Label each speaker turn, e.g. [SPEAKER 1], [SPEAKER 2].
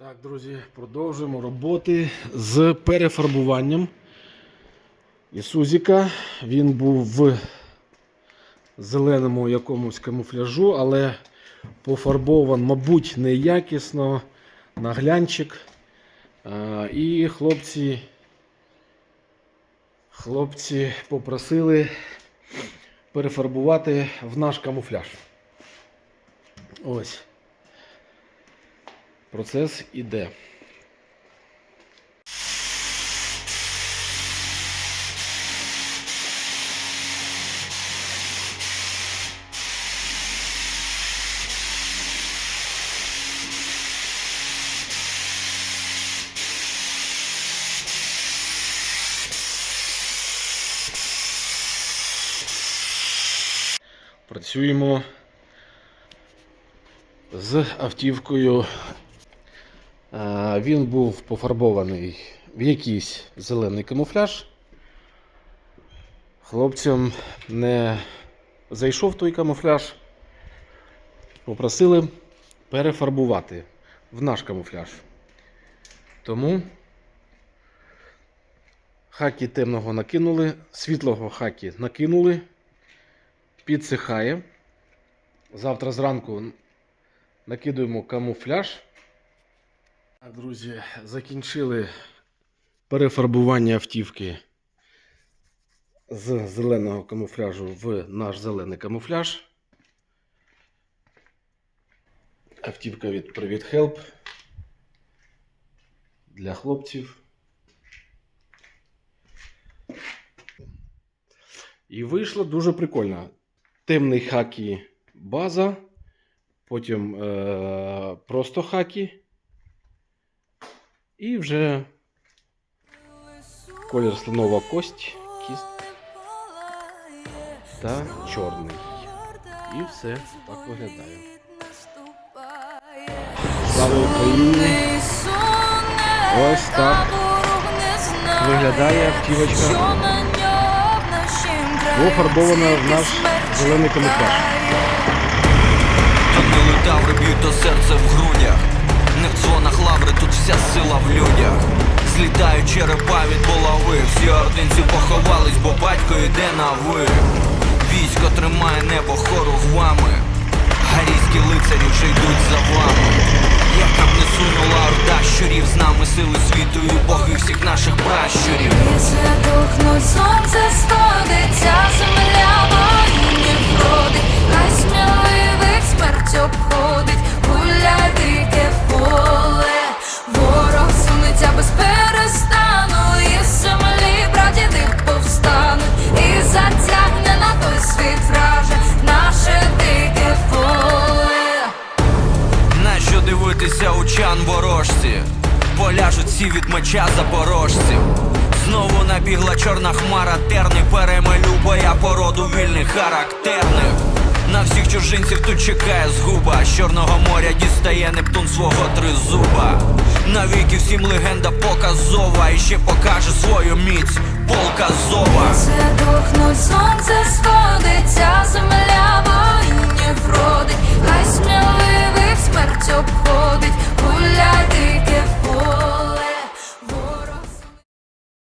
[SPEAKER 1] Так, друзі, продовжуємо роботи з перефарбуванням Ісузіка. Він був в зеленому якомусь камуфляжу, але пофарбован, мабуть, неякісно на глянчик. І хлопці, хлопці попросили перефарбувати в наш камуфляж. Ось. Процес іде. Працюємо з автівкою Він був пофарбований в якийсь зелений камуфляж. Хлопцям не зайшов той камуфляж. Попросили перефарбувати в наш камуфляж. Тому хакі темного накинули, світлого хакі накинули, підсихає. Завтра зранку накидуємо камуфляж. Так, друзі, закінчили перефарбування автівки з зеленого камуфляжу в наш зелений камуфляж. Автівка від Привіт Help для хлопців. І вийшло дуже прикольно. Темний хакі база, потім е- просто хакі. І вже колір слонова кость, кіст та чорний. І все так виглядає. Слава Україні! Ось так виглядає автівочка. Пофарбована в наш зелений камуфляж.
[SPEAKER 2] Тут не летаври б'ють до серця в грудях Не в дзвонах лаври, вся сила в людях. Злітають черепа від булави Всі ординці поховались, бо батько йде на ви. Військо тримає небо хоругвами. Гарійські лицарі вже йдуть за вами. Яка б не сунула орда щурів З нами сили світу і боги всіх наших пращурів Нащо у чан ворожці? Поляжуть всі від меча запорожців. Знову набігла чорна хмара, терни перемелю боя породу вільних характерних. На всіх чужинців тут чекає згуба. З Чорного моря дістає Нептун свого тризуба. Навіки всім легенда показова і ще покаже свою міць полка зова.
[SPEAKER 3] Це духнуть сонце